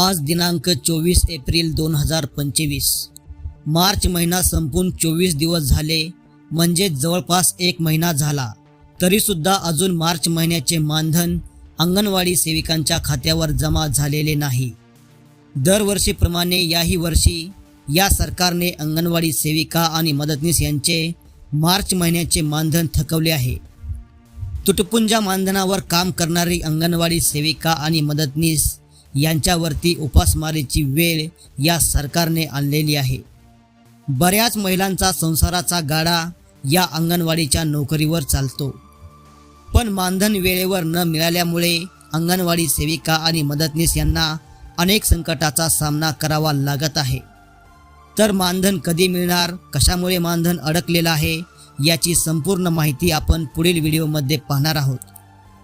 आज दिनांक चोवीस एप्रिल दोन हजार पंचवीस. मार्च महिना संपून चोवीस दिवस झाले म्हणजे जवळपास एक महिना झाला. तरीसुद्धा अजून मार्च महिन्याचे मानधन अंगणवाडी सेविकांच्या खात्यावर जमा झालेले नाही. दरवर्षीप्रमाणे याही वर्षी या सरकारने अंगणवाडी सेविका आणि मदतनीस यांचे मार्च महिन्याचे मानधन थकवले आहे. तुटपुंजा मानधनावर काम करणारी अंगणवाडी सेविका आणि मदतनीस यांच्यावरती उपासमारीची वेळ या सरकारने आणलेली आहे. बऱ्याच महिलांचा संसाराचा गाडा या अंगणवाडीच्या नोकरीवर चालतो. पण मानधन वेळेवर न मिळाल्यामुळे अंगणवाडी सेविका आणि मदतनीस यांना अनेक संकटाचा सामना करावा लागत आहे. तर मानधन कधी मिळणार कशामुळे मानधन अडकलेलं आहे याची संपूर्ण माहिती आपण पुढील व्हिडिओमध्ये पाहणार आहोत.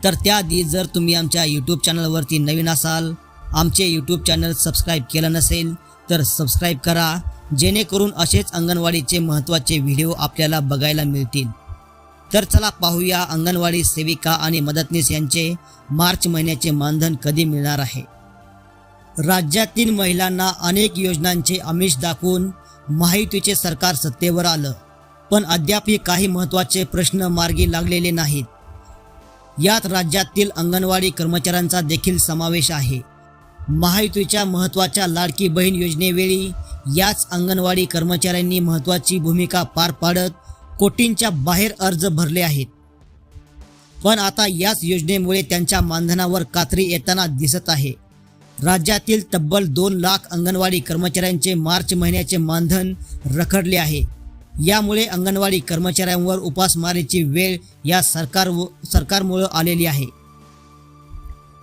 तर त्याआधी जर तुम्ही आमच्या यूट्यूब चॅनलवरती नवीन असाल आमचे यूट्यूब चॅनल सबस्क्राईब केलं नसेल तर सबस्क्राईब करा जेणेकरून असेच अंगणवाडीचे महत्त्वाचे व्हिडिओ आपल्याला बघायला मिळतील. तर चला पाहूया अंगणवाडी सेविका आणि मदतनीस यांचे मार्च महिन्याचे मानधन कधी मिळणार आहे? राज्यातील महिलांना अनेक योजनांचे आमिष दाखवून माहितीचे सरकार सत्तेवर आलं पण अद्यापही काही महत्त्वाचे प्रश्न मार्गी लागलेले नाहीत. यात राज्यातील अंगणवाडी कर्मचाऱ्यांचा देखील समावेश आहे. महायुतीच्या महत्त्वाच्या लाडकी बहीण योजनेवेळी याच अंगणवाडी कर्मचाऱ्यांनी महत्त्वाची भूमिका पार पाडत कोटींच्या बाहेर अर्ज भरले आहेत. पण आता याच योजनेमुळे त्यांच्या मानधनावर कात्री येताना दिसत आहे. राज्यातील तब्बल दोन लाख अंगणवाडी कर्मचाऱ्यांचे मार्च महिन्याचे मानधन रखडले आहे. यामुळे अंगणवाडी कर्मचाऱ्यांवर उपासमारीची वेळ या सरकार सरकारमुळं आलेली आहे.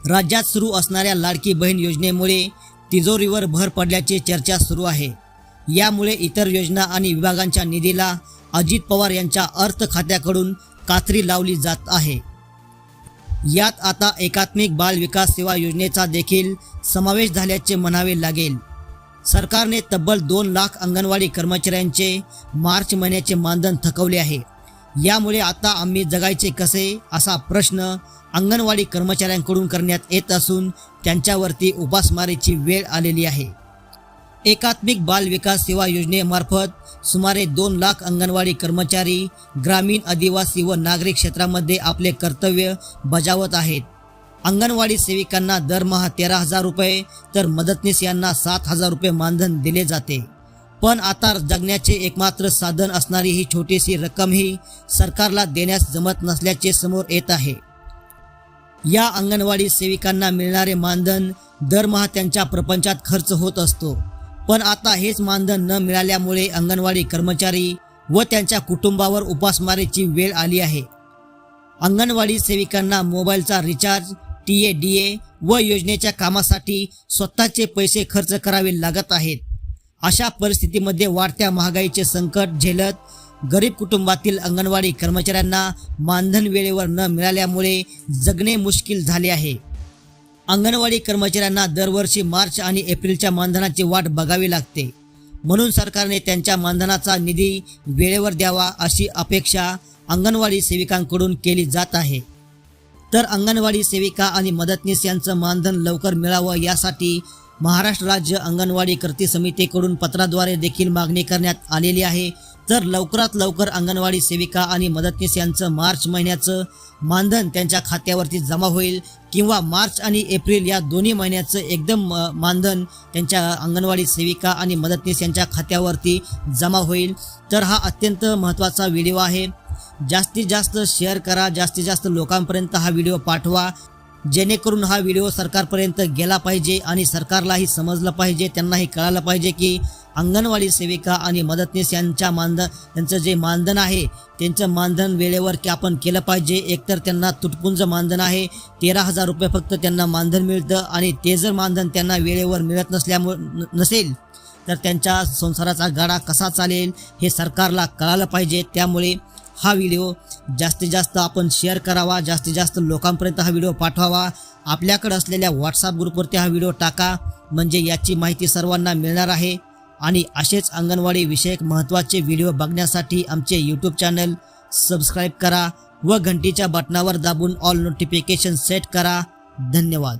राज्यात सुरू असणाऱ्या लाडकी बहीण योजनेमुळे तिजोरीवर भर पडल्याची चर्चा सुरू आहे. यामुळे इतर योजना आणि विभागांच्या निधीला अजित पवार यांच्या अर्थ खात्याकडून कात्री लावली जात आहे. यात आता एकात्मिक बाल विकास सेवा योजनेचा देखील समावेश झाल्याचे म्हणावे लागेल. सरकारने तब्बल दोन लाख अंगणवाडी कर्मचाऱ्यांचे मार्च महिन्याचे मानधन थकवले आहे. यामुळे आता आम्ही जगायचे कसे असा प्रश्न अंगणवाडी कर्मचाऱ्यांकडून करण्यात येत असून त्यांच्यावरती उपासमारीची वेळ आलेली आहे. एकात्मिक बाल विकास सेवा योजनेमार्फत सुमारे दोन लाख अंगणवाडी कर्मचारी ग्रामीण आदिवासी व नागरिक क्षेत्रामध्ये आपले कर्तव्य बजावत आहेत. अंगणवाडी सेविकांना दरमहा तेरा हजार रुपये तर मदतनीस यांना सात हजार रुपये मानधन दिले जाते. पण आता जगण्याचे एकमात्र साधन असणारी ही छोटीशी रक्कमही सरकारला देण्यास जमत नसल्याचे समोर येत आहे. या अंगणवाडी सेविकांना मिळणारे मानधन दरमहा त्यांच्या प्रपंचात खर्च होत असतो. पण आता हेच मानधन न मिळाल्यामुळे अंगणवाडी कर्मचारी व त्यांच्या कुटुंबावर उपासमारीची वेळ आली आहे. अंगणवाडी सेविकांना मोबाईलचा recharge T A D A व योजनेच्या कामासाठी स्वतःचे पैसे खर्च करावे लागत आहेत. अशा परिस्थितीमध्ये वाढत्या महागाईचे संकट झेलत गरीब कुटुंबातील अंगणवाडी कर्मचाऱ्यांना मानधन वेळेवर न मिळाल्यामुळे जगणे मुश्किल झाले आहे. अंगणवाडी कर्मचाऱ्यांना दरवर्षी मार्च आणि एप्रिलच्या मानधनाची वाट बघावी लागते. म्हणून सरकारने त्यांच्या मानधनाचा निधी वेळेवर द्यावा अशी अपेक्षा अंगणवाडी सेविकांकडून केली जात आहे. तर अंगणवाडी सेविका आणि मदतनीस यांचं मानधन लवकर मिळावं यासाठी महाराष्ट्र राज्य अंगणवाडी कृती समितीकडून पत्राद्वारे देखील मागणी करण्यात आलेली आहे. तर लवकरात लवकर अंगणवाडी सेविका आणि मदतनीस यांचं मार्च महिन्याचं मानधन त्यांच्या खात्यावरती जमा होईल किंवा मार्च आणि एप्रिल या दोन्ही महिन्याचं एकदम मानधन त्यांच्या अंगणवाडी सेविका आणि मदतनीस यांच्या खात्यावरती जमा होईल तर हा अत्यंत महत्त्वाचा व्हिडिओ आहे. जास्तीत जास्त शेअर करा जास्तीत जास्त लोकांपर्यंत हा व्हिडिओ पाठवा. जेणेकरून हा व्हिडिओ सरकारपर्यंत गेला पाहिजे आणि सरकारलाही समजलं पाहिजे त्यांनाही कळालं पाहिजे की अंगणवाडी सेविका आणि मदतनीस यांच्या मानधन त्यांचं जे मानधन आहे त्यांचं मानधन वेळेवर की आपण केलं पाहिजे. एकतर त्यांना तुटपुंज मानधन आहे तेरा हजार रुपये फक्त त्यांना मानधन मिळतं आणि ते जर मानधन त्यांना वेळेवर मिळत नसल्यामुळे नसेल तर त्यांच्या संसाराचा गाडा कसा चालेल हे सरकारला कळालं पाहिजे. त्यामुळे हा व्हिडिओ जास्तीत जास्त आपण शेअर करावा. जास्तीत जास्त लोकांपर्यंत हा व्हिडिओ पाठवावा. आपल्याकडे असलेल्या व्हॉट्सअप ग्रुपवरती हा व्हिडिओ टाका. म्हणजे याची माहिती सर्वांना मिळणार आहे. आणि असेच अंगणवाडी विषयक महत्त्वाचे व्हिडिओ बघण्यासाठी आमचे यूट्यूब चॅनल सबस्क्राईब करा व घंटीच्या बटनावर दाबून ऑल नोटिफिकेशन सेट करा. धन्यवाद.